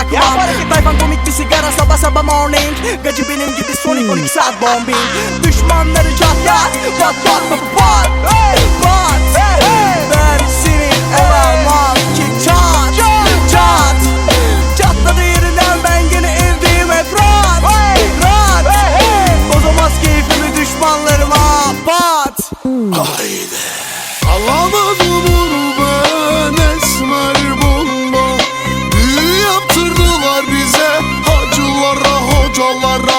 bırakmam Tayfan komik bir sigara sabah sabah morning. Gacı benim gibi Sonic 12 hmm. saat bombing. Düşmanları çatlat Pat pat pat pat. yollara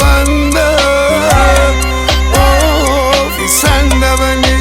bende. Of sen de beni